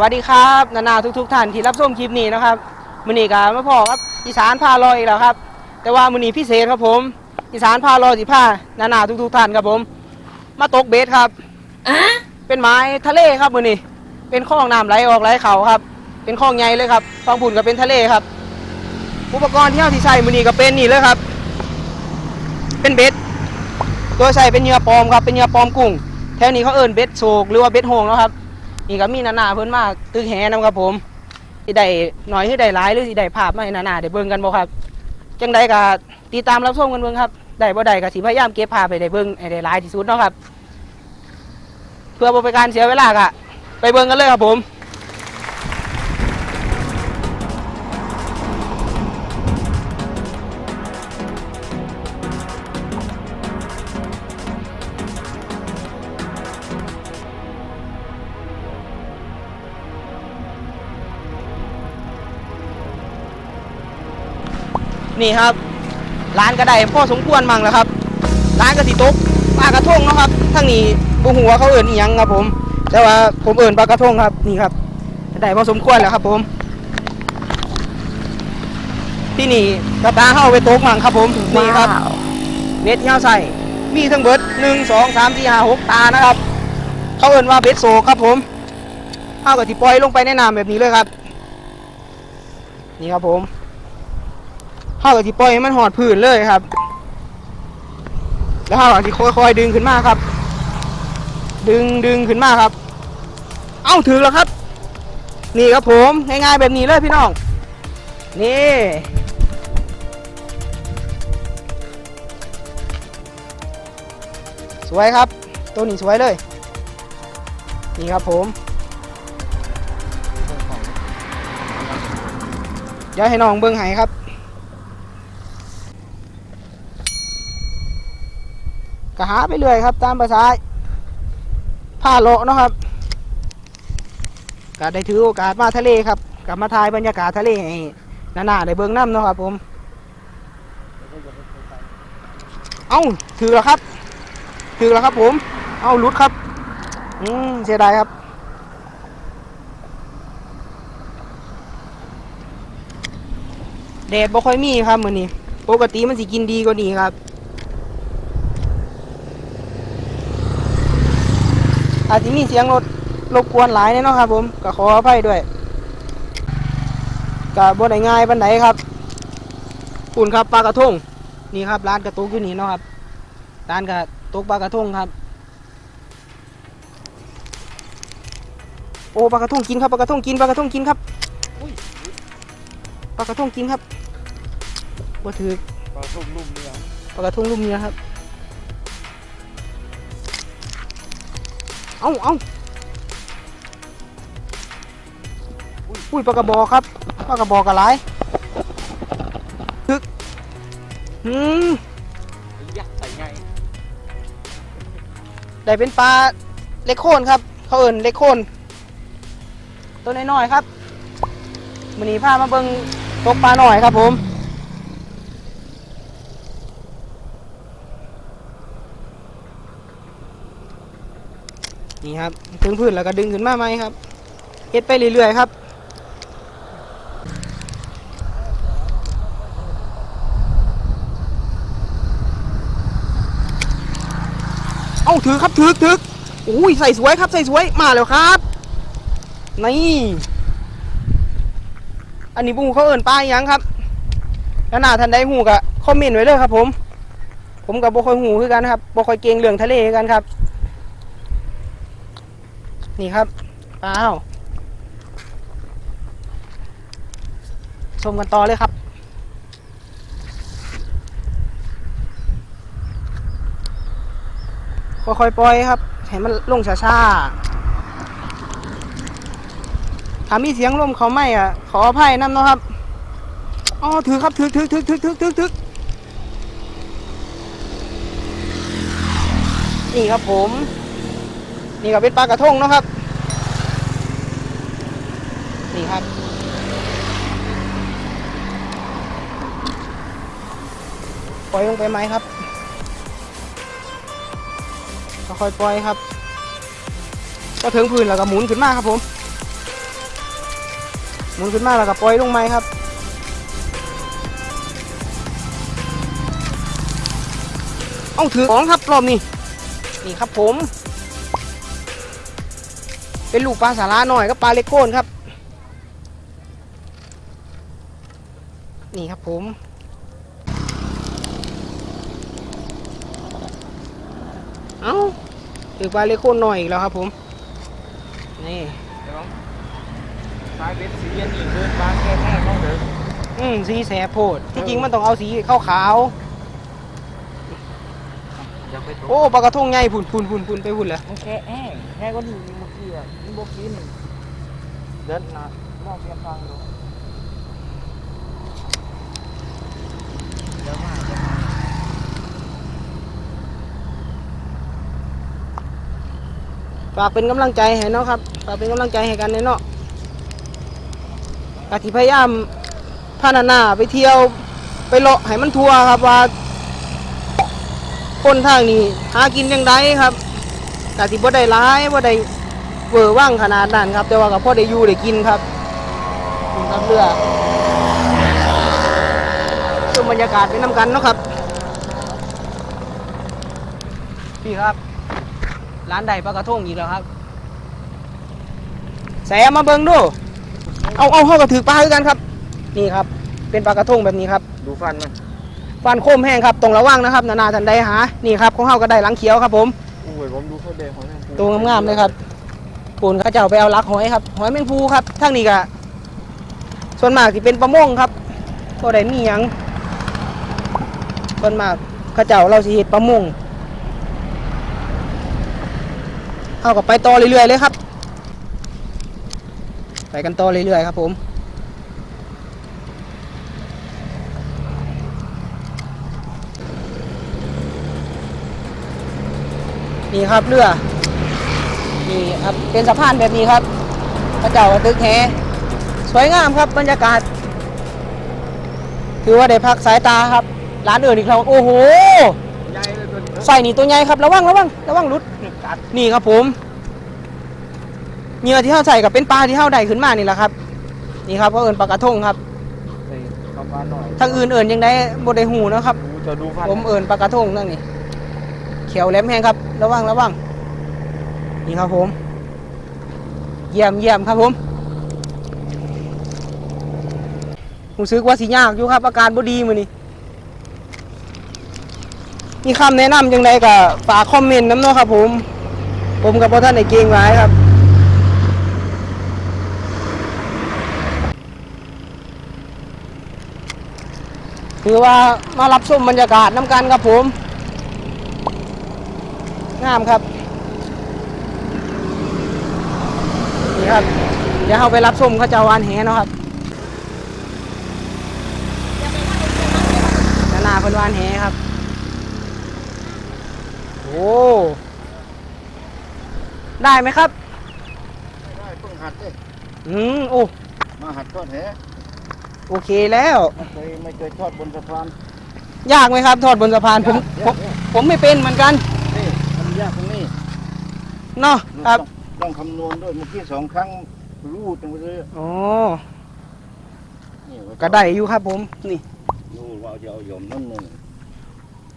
สวัสดีครับนานาทุกๆท่านที่รับชมคลิปนี้นะครับมือนี้ก็มาพอครับอีสานพาลอยอีกแล้วครับ แต่ว่ามือนี้พิเศษครับผม อีสานพาลอยสิพานานาทุกๆท่านครับผม มาตกเบสครับเป็นไม้ทะเลครับมือนี้เป็นคลองน้ำไหลออกไหลเขาครับ เป็นคลองใหญ่เลยครับฟังผุนก็เป็นทะเลครับ อุปกรณ์ที่เราที่ใช้มือนี้ก็เป็นนี่เลยครับ เป็นเบสตัวใช้เป็นเหยื่อปลอมครับเป็นเหยื่อปลอมกุ้งแถวนี้เขาเอิ้นเบสโศกหรือว่าเบสโฮงเนาะครับ นี่ก็มีนานาเพิ่นมาตึกแหนำครับผมสิได้หน่อยคือได้หลายหรือสิได้ภาพมาให้นานาได้เบิ่งกันบ่ครับจังใดก็ติดตามรับชมกันเบิ่งครับได้บ่ได้ก็สิพยายามเก็บภาพให้ได้เบิ่งให้ได้หลายที่สุดเนาะครับ เพื่อบ่เป็นการเสียเวลาก็ไปเบิ่งกันเลยครับผม นี่ครับร้านก็ได้พ่อสมควรมั่งแล้วครับร้านก็สิตกปลากระทงเนาะครับทั้งนี้บุหัวาเขาเอิ่นอีหยังครับ ผม แต่ว่าผมเอิ่นปลากระทงครับนี่ครับได้พอสมควรแล้วครับ ผม ที่นี่กระตาเข้าไปตกมั่งครับ ผมนี่ครับเบ็ดเงาใส่มีทั้งเบิดหนึ่งสองสามสี่ห้าหกตานะครับ เขาเอิ่นว่าเบ็ดโซครับผมเข้ากับที่ปล่อยลงไปในน้ำแบบนี้เลยครับ นี่ครับผม เข้ากับที่ปล่อยให้มันหอดพื้นเลยครับ แล้วเข้ากับที่ค่อยๆดึงขึ้นมาครับ ดึงดึงขึ้นมาครับ เอ้าถึงแล้วครับ นี่ครับผมง่ายๆแบบนี้เลยพี่น้อง นี่สวยครับ ตัวนี้สวยเลย นี่ครับผม เดี๋ยวให้น้องเบิ้งให้ครับ ก็หาไปเรื่อยครับ ตามภาษาผ้าโลเนาะครับก็ได้ถือโอกาสมาทะเลครับกลับมาถ่ายบรรยากาศทะเลให้นานาได้เบิ่งน้ำเนาะครับผม เอ้าถือแล้วครับ ถือแล้วครับผม เอ้าลุดครับ อืมเสียดายครับแดดบ่ค่อยมีครับมื้อนี้ปกติมันสิกินดีกว่านี้ครับ อาจจะมีเสียงรถรบกวนหลายแน่เนาะครับ ผมก็ขออภัยด้วยก็บ่ได้ง่ายปานใดครับปุ่นครับปลากระทงนี่ครับร้านกระตุกอยู่นี่เนาะครับร้านกระตุกปลากระทงครับ โอ้ปลากระทงกินครับปลากระทงกินปลากระทงกินครับปลากระทงกินครับบ่ถือปลาส้มนุ่มเนี่ยปลากระทงลุ่มเนี้ยครับ เอ้าเอ้าอุ้ยปลากระบอกครับปลากระบอกกระไรทึกหืมยักษ์ใส่ไงได้เป็นปลาเล็กโคนครับ เขาเอิ่นเล็กโคนตัวน้อยๆครับมันนี้พามาเบิ่งตกปลาหน่อยครับผม นี่ครับถึงพื้นแล้วก็ดึงขึ้นมาไหมครับเฮ็ดไปเรื่อยๆครับเอาถือครับถือถืออุ้ยใส่สวยครับใส่สวยมาแล้วครับนี่อันนี้บุ้งเขาเอินป้าอิหยังครับแล้วหน้าทันได้หูกะคอมเมนต์ไว้เลยครับผม ผมกับบ่คอยหูคือกันครับบ่คอยเก่งเรื่องทะเลกันครับ นี่ครับปลาเอ้าชมกันต่อเลยครับ ค่อยๆปล่อยครับให้มันลงช้าๆถ้ามีเสียงลมเขาไม่อะ ขออภัยน้ำเนะครับอ๋อถือครับถือถือถือถือถือถือถือนี่ครับผม นี่ก็เป็นปลากระทงเนาะครับ นี่ครับ ปล่อยลงไปไหมครับค่อยปล่อยครับ ก็ถึงพื้นแล้วก็หมุนขึ้นมาครับผม หมุนขึ้นมาแล้วก็ปล่อยลงไม้ครับเอาถือของครับรอบนี้ นี่ครับผม เป็นลูกปลาสาราหน่อยกับปลาเล็กโคนครับ นี่ครับผมเอาถือปลาเล็กโคนหน่อยอีกแล้วครับผม นี่เดี๋ยวสายเป็นสีเย็นอีกเดินบางแค่แค่ต้องเดินอืมสีแสบโพดที่จริงมันต้องเอาสีขาวขาวอ ยากไปๆตกโอ้ปลากระทงใหญ่พุ่นพุ่นพุ่นพุ่นไปพุ่นเลยมันแค่แห้งแค่ก็ดีเมื่อกี้อะนี่บกินเดินนะมองเพียงฟังดูเดี๋ยวมาเดี๋ยวมาฝากเป็นกำลังใจให้เนาะครับฝากเป็นกำลังใจให้กันเนาะกะทิพยายามพานานาไปเที่ยวไปเลาะให้มันทัวครับว่า คนทางนี้หากินยังไงครับกะทิบ่ได้ร้ายบ่ได้เวอร์ว่างขนาดนั้นครับ แต่ว่ากับพ่อได้อยู่ได้กินครับนี่ครับเรือชมบรรยากาศไปน้ำกันเนาะครับพี่ครับ ร้านใดปลากระทงอีกแล้วครับแสมาเบิงดู เอาเอาเข้ากระถือปลาคือกันครับ นี่ครับ เป็นปลากระทงแบบนี้ครับ ดูฟันมัน ฟันโคมแห้งครับตรงระว่างนะครับ นานาทันใดหานี่ครับของเฮาก็ได้หลังเขียวครับผมอุ้ยผมดูเขาแดงของแม่งตัวงามๆเลยครับปูนเขาเจ้าไปเอาลักหอยครับหอยแมงภูครับทั้งนี้ก็ส่วนมากที่เป็นประมงครับตัวใดมีหยังส่วนมากเขาเจ้าเราสิเฮ็ดประมงเอากับไปต่อเรื่อยๆเลยครับ ไปกันต่อเรื่อยๆครับผม นี่ครับเรือนี่ครับเป็นสะพานแบบนี้ครับพระเจ้าตึกแหสวยงามครับบรรยากาศ ถือว่าได้พักสายตาครับ ร้านอื่นอีกแล้วโอ้โหใหญ่เลยตัวนี้ใส่นี่ตัวใหญ่ครับระวังระวังระวังหลุดกัดนี่ครับผมเหงื่อที่เขาใส่กับเป็นปลาที่เขาได้ขึ้นมานี่แหละครับ นี่ครับก็เอินปลากระทงครับใส่ประมาณหน่อยทั้งอื่นเอินยังได้บได้หูนะครับดูจะดูฟันผมเอินปลากระทงนั่นนี่ เขียวแหลมแห้งครับ ระวังระวังนี่ครับผม เยี่ยมเยี่ยมครับผมรู้สึกว่าสิยากอยู่ครับ อาการบ่ดีมือนี้มีคำแนะนำยังไงก็ฝากคอมเมนต์น้ำเนาะครับผม ผมกับพ่อท่านในเก่งร้ายครับถือว่ามารับชมบรรยากาศน้ำกันครับผม งามครับนี่ครับ เดี๋ยวเราไปรับชมเขาจะวานแหเนาะครับนานาเป็นวานแหครับ โอ้ได้ไหมครับได้เพิ่งหัดเลยอืมโอ้มาหัดทอดแหโอเคแล้ว ไม่เคยไม่เคยทอดบนสะพานยากไหมครับ ทอดบนสะพานผมผมผมไม่เป็นเหมือนกันนี่มัน ยากตรงนี้เนาะครับ ต้องต้องคำนวณด้วยเมื่อกี้สองครั้งรูดจังเลยอ๋อ นี่ว่าก็ได้อยู่ครับผม นี่ ดูว่าจะเอาหยมนั่นนึง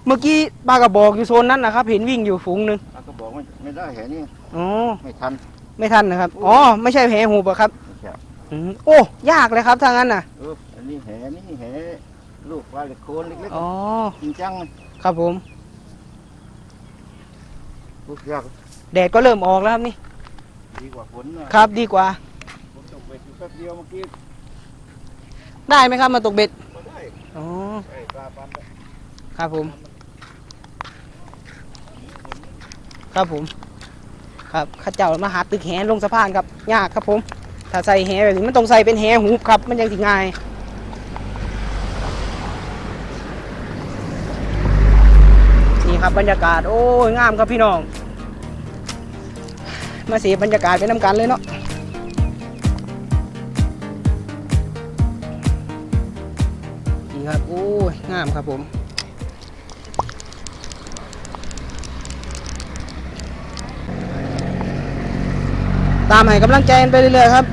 เมื่อกี้ปลากระบอกอยู่โซนนั้นนะครับ เห็นวิ่งอยู่ฝูงหนึ่งแล้วก็บอกไม่ไม่ได้แหนี่อ๋อ ไม่ทัน ไม่ทันนะครับ อ๋อ ไม่ใช่แหหูปอะครับไม่ใช่ อืมโอ้ ยากเลยครับทางนั้นน่ะ เอออันนี้แหนี่แหลูกปลาเล็กโคนเล็กอ๋อ ๆจริงจังครับผม ลูกยากแดดก็เริ่มออกแล้วครับนี่ ดีกว่าฝนนะครับดีกว่าผมตกไปอยู่แป๊บเดียวเมื่อกี้ได้ไหมครับมาตกเบ็ดก็ได้อ๋อ ไอ้ปลาปันครับผม ครับผม ครับข้าเจ้ามาหาตึกแหลงสะพานครับยากครับผม ถ้าใส่แหแบบนี้มันต้องใส่เป็นแหหูบครับ มันยังสิง่าย ครับบรรยากาศโอ้ยงามครับพี่น้อง มาเสียบรรยากาศไปน้ำกันเลยเนาะนี่ครับโอ้ยงามครับผมตามให้กำลังใจกันไปเรื่อยๆครับ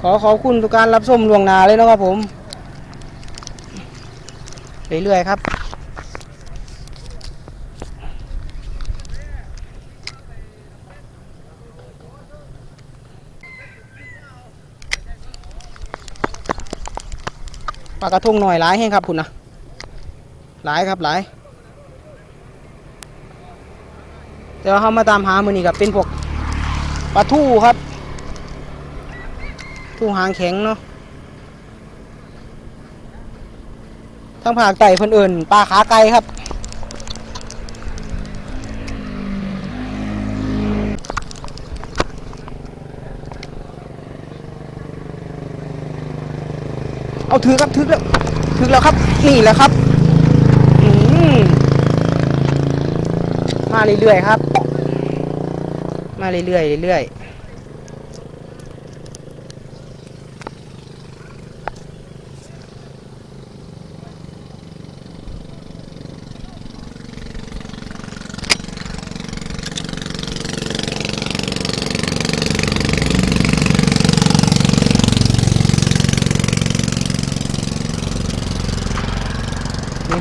ขอขอบคุณทุกการรับชมลวงนาเลยนะครับผม เรื่อยๆครับ ปลากระทงหน่อยหลายแห้งครับคุณนะหลายครับหลายแต่ว่าเขามาตามหามือนี่กับเป็นพวกปลาทู่ครับทู่หางแข็งเนาะทั้งผากไต้เพิ่นเอิญปลาขาไก่ครับ เอาถือครับถือแล้วถือแล้วครับ นี่แหละครับมมาเรื่อยๆครับ มาเรื่อยๆเรื่อยๆ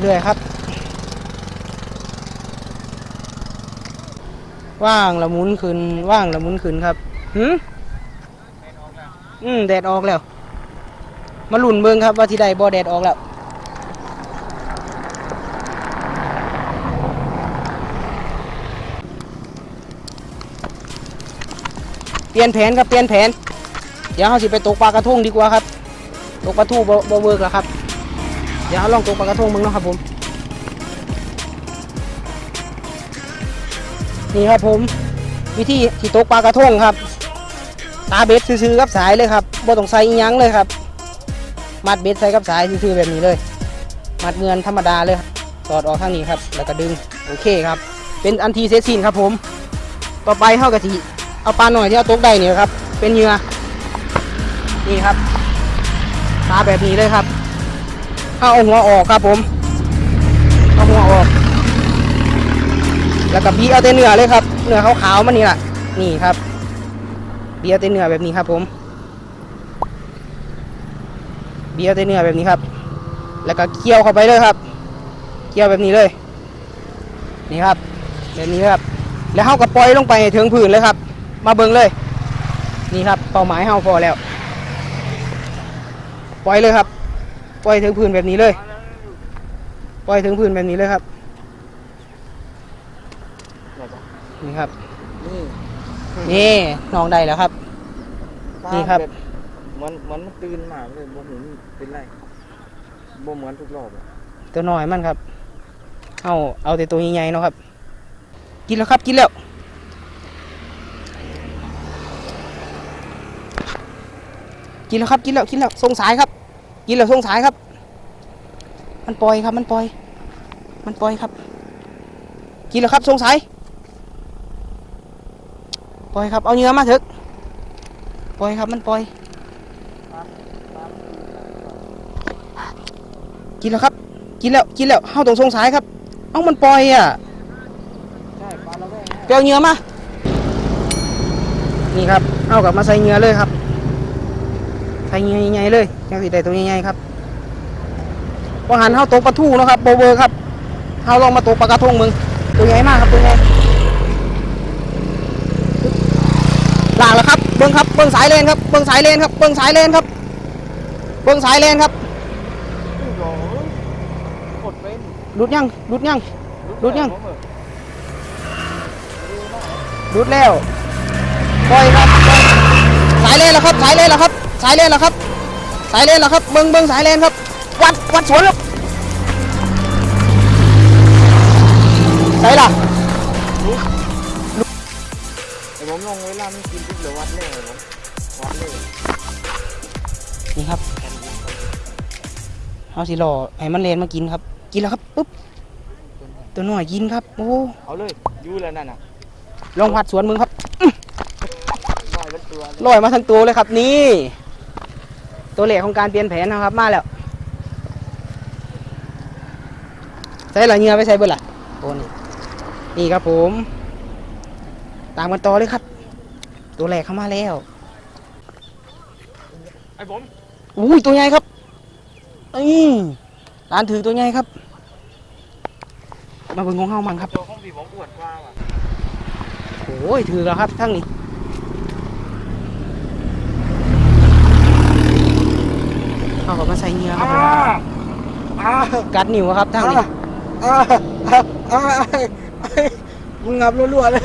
รื่อยๆครับ ว่างละมุนขึ้นว่างละมุนขึ้นครับหืมอืมแดดออกแล้ว มาหลุ่นเบิ่งครับ ว่าที่ใดบ่แดดออกแล้วเปลี่ยนแผนครับเปลี่ยนแผน เดี๋ยวเราสิไปตกปลากระทงดีกว่าครับ ตกปลาทูบ่บ่เวิร์กแล้วครับ เดี๋ยวเราลองตกปลากระทงมึงเนาะครับผม นี่ครับผม วิธีที่ตกปลากระทงครับ ตาเบ็ดซื้อๆกับสายเลยครับบ่ต้องใส่อิหยังเลยครับ มัดเบ็ดใส่กับสายซื้อๆแบบนี้เลย มัดเงินธรรมดาเลยสอดออกข้างนี้ครับ แล้วก็ดึง โอเคครับ เป็นอันทีเซตซินครับผม ต่อไปเข้ากะทิเอาปลาหน่อยที่เอาตกได้เนี่ยครับ เป็นเหยื่อนี่ครับตาแบบนี้เลยครับ เอาหัวออกครับผมเอาหัวออก แล้วก็บีเอาแต่เนื้อเลยครับเนื้อขาวๆมันนี่แหละนี่ครับบีเอาแต่เนื้อแบบนี้ครับผมบีเอาแต่เนื้อแบบนี้ครับ แล้วก็เคี่ยวเข้าไปเลยครับเคี่ยวแบบนี้เลย นี่ครับแบบนี้ครับ แล้วเฮาก็ปล่อยลงไปถึงพื้นเลยครับ มาเบิ่งเลย นี่ครับเป้าหมายเฮาพอแล้ว ปล่อยเลยครับ ปล่อยถึงพื้นแบบนี้เลย ปล่อยถึงพื้นแบบนี้เลยครับ นี่ครับ นี่นี่น้องได้แล้วครับ นี่ครับแบบเหมือนเหมือนมันตื่นมาเลยบ่เห็นเป็นไรบ่เหมือนทุกรอบอะตัวน้อยมันครับ เอาเอาแต่ตัวใหญ่ๆเนาะครับ กินแล้วครับกินแล้วกินแล้วครับกินแล้วกินแล้วส่งสายครับ กินแล้วส่งสายครับ มันปล่อยครับ มันปล่อย มันปล่อยครับ กินแล้วครับส่งสายปล่อยครับ เอาเนื้อมาเถอะปล่อยครับมันปล่อย กินแล้วครับ กินแล้ว กินแล้วเข้าตรงทรงสายครับ เอ้ามันปล่อยอะใช่ปลาละแวงไปเอาเหงื่อมา นี่ครับ เอากลับมาใส่เหงื่อเลยครับ ใส่ใหญ่ๆเลยยังสีได้ตัวใหญ่ๆครับพอหันเข้าตกปลาทูเนาะครับโบเวอร์ครับเข้าลองมาตกปลากระทงมึงตัวใหญ่มากครับตัวใหญ่หลางแล้วครับเบิ้งครับเบิ้งสายเลนครับเบิ้งสายเลนครับเบิ้งสายเลนครับเบิ้งสายเลนครับหกดเป็นรุดยังรุดยังรู้ยังผมเออรุดแล้วปล่อยครับสายเลนแล้วครับสายเลนแล้วครับ สายเลนแล้วครับ สายเลนแล้วครับเบิ้งเบิ้งสายเลนครับ วัดวัดสวนแล้วใส่ล่ะแต่ผมลงเวลามันกินปุ๊บเดี๋ยววัดเลยผมวัดเลยนี่ครับเอาสิรอให้มันเลนมากินครับ กินแล้วครับปุ๊บตัวหน่อยกินครับโอ้เอาเลยอยู่แล้วนั่นน่ะลองวัดสวนมึงครับลอยเป็นตัวเลยลอยมาทั้งตัวเลยครับนี่ ตัวเลขของการเปลี่ยนแผนนะครับมาแล้วใส่ละเหงือไปใส่เบอร์ละโอ้นี่นี่ครับผม ตามกันต่อเลยครับ ตัวแรกเข้ามาแล้วไอ้ผมอุ้ยตัวใหญ่ครับนี่ร้านถือตัวใหญ่ครับ มาเบิ่งของเฮามั่งครับตัวของพี่ผมอ้วนกว่าว่ะโอ้ยถือแล้วครับทั้งนี้ เอากลับมาใส่เหงื่อครับผมอ้ากัดนิ้วครับทั้งนี้อ้าอ้าอ้ามึงงับรัวๆเลย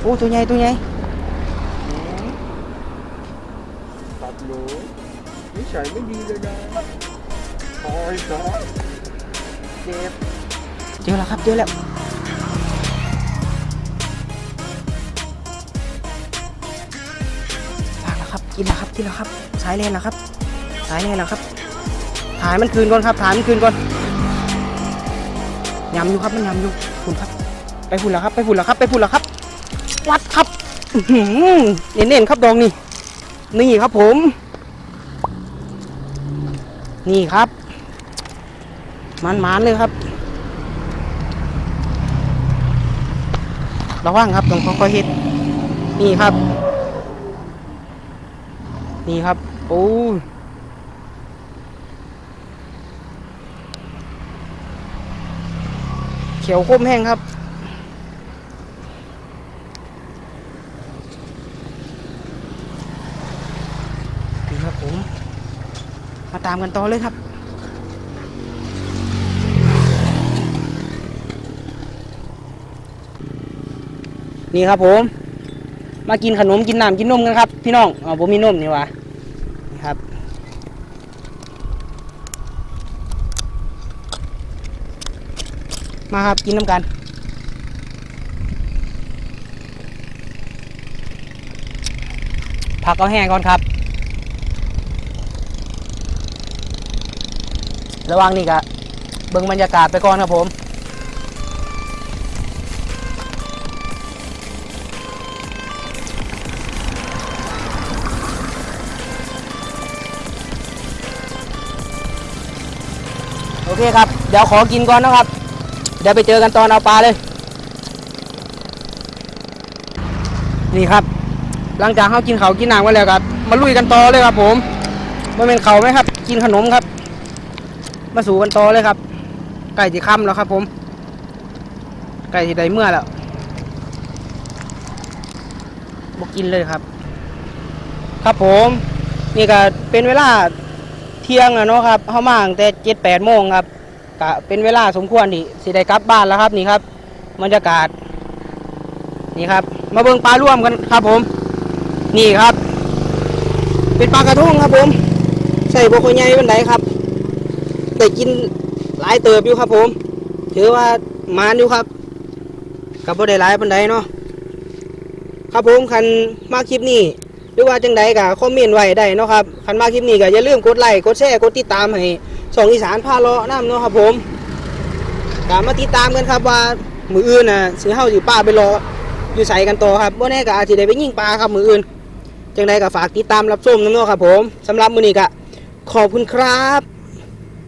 โอ้ตัวใหญ่ตัวใหญ่ตัดหนูนิสัยไม่ดีเลยนะคอยสอนเจ็บเจอแล้วครับเจอแล้วลากแล้วครับกินแล้วครับกินแล้วครับสายเลนแล้วครับ สายเลนแล้วครับ ถ่ายมันคืนก่อนครับ ถ่ายมันคืนก่อนยำอยู่ครับมันยำอยู่ฝุ่นครับ ไปฝุ่นแล้วครับ ไปฝุ่นแล้วครับ ไปฝุ่นแล้วครับ วัดครับอื้อหือเน้นๆครับดองนี่ นี่ครับผม นี่ครับ มันๆเลยครับ ระวังครับต้องค่อยๆเฮ็ด นี่ครับ นี่ครับ โอ้ เขียวคมแห้งครับนี่ครับผม มาตามกันต่อเลยครับนี่ครับผม มากินขนมกินน้ำกินนมกันครับ พี่น้องอ๋อผมมีนมนี่วะนี่ครับ มาครับกินน้ำกันผักเอาแห้งก่อนครับ ระว่างนี้ก็เบิ่งบรรยากาศไปก่อนครับผมโอเคครับ เดี๋ยวขอกินก่อนนะครับ เดี๋ยวไปเจอกันตอนเอาปลาเลย นี่ครับ หลังจากเขากินเขากินน้ำกันแล้วครับมาลุยกันต่อเลยครับ ผมมันเป็นเขาไหมครับ กินขนมครับ มาสู่กันต่อเลยครับ ไก่ที่ค่ำแล้วครับ ผม ไก่ที่ได้เมื่อแล้วบอกกินเลยครับ ครับผมนี่ก็เป็นเวลาเที่ยงอะเนาะครับเข้ามาตั้งแต่เจ็ดแปดโมงครับ ก็เป็นเวลาสมควรที่สิได้กลับบ้านแล้วครับนี่ครับบรรยากาศนี่ครับ มาเบิ่งปลาร่วมกันครับผม นี่ครับ เป็นปลากระทงครับผม ใส่บกใหญ่เป็นไดครับได้กินหลายเติบอยู่ครับผม ถือว่ามานอยู่ครับ กับบ่ได้หลายปันไดเนาะครับผมคันมาคลิปนี้หรือว่าจังใดก็คอมเมนต์ไว้ได้เนาะครับคันมาคลิปนี้ก็อย่าลืมกดไลค์กดแชร์กดติดตามให้ สองอีสานพาเลาะน้ำเนาะครับผมก็มาติดตามกันครับว่ามืออื่นน่ะสิเฮาสิป้าไปรออยู่ใส่กันต่อครับบ่แน่กับอาจจะได้ไปยิงปลาครับมืออื่นจังใดก็ฝากติดตามรับชมนำเนาะครับผมสำหรับมือนี้ก็ขอบคุณครับ